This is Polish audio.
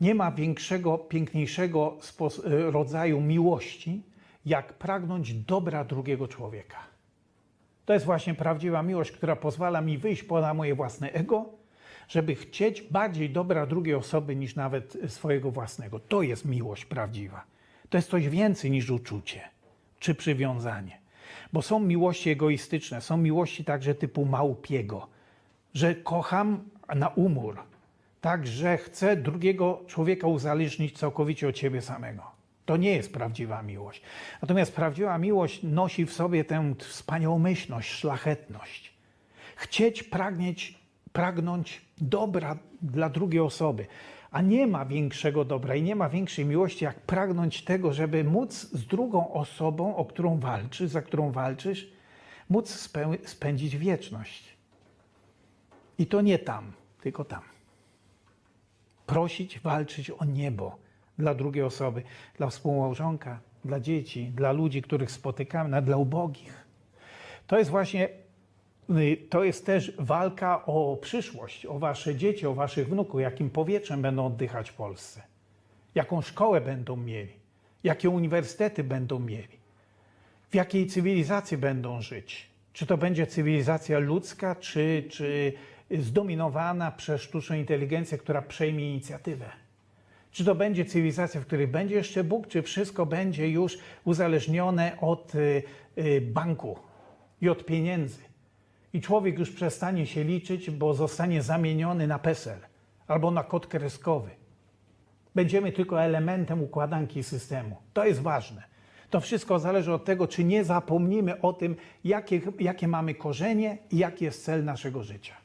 Nie ma większego, piękniejszego e, rodzaju miłości, jak pragnąć dobra drugiego człowieka. To jest właśnie prawdziwa miłość, która pozwala mi wyjść poza moje własne ego, żeby chcieć bardziej dobra drugiej osoby niż nawet swojego własnego. To jest miłość prawdziwa. To jest coś więcej niż uczucie czy przywiązanie. Bo są miłości egoistyczne, są miłości także typu małpiego, że kocham na umór, tak, że chcę drugiego człowieka uzależnić całkowicie od siebie samego. To nie jest prawdziwa miłość. Natomiast prawdziwa miłość nosi w sobie tę wspaniałomyślność, szlachetność. Chcieć, pragnieć, pragnąć dobra dla drugiej osoby. A nie ma większego dobra i nie ma większej miłości, jak pragnąć tego, żeby móc z drugą osobą, o którą walczysz, za którą walczysz, móc spę- spędzić wieczność. I to nie tam, tylko tam. Prosić, walczyć o niebo dla drugiej osoby, dla współmałżonka, dla dzieci, dla ludzi, których spotykamy, dla ubogich. To jest właśnie, y, to jest też walka o przyszłość, o wasze dzieci, o waszych wnuków, jakim powietrzem będą oddychać w Polsce, jaką szkołę będą mieli, jakie uniwersytety będą mieli, w jakiej cywilizacji będą żyć. Czy to będzie cywilizacja ludzka, czy, czy zdominowana przez sztuczną inteligencję, która przejmie inicjatywę. Czy to będzie cywilizacja, w której będzie jeszcze Bóg, czy wszystko będzie już uzależnione od y, y, banku i od pieniędzy. I człowiek już przestanie się liczyć, bo zostanie zamieniony na PESEL albo na kod kreskowy. Będziemy tylko elementem układanki systemu. To jest ważne. To wszystko zależy od tego, czy nie zapomnimy o tym, jakie, jakie mamy korzenie i jaki jest cel naszego życia.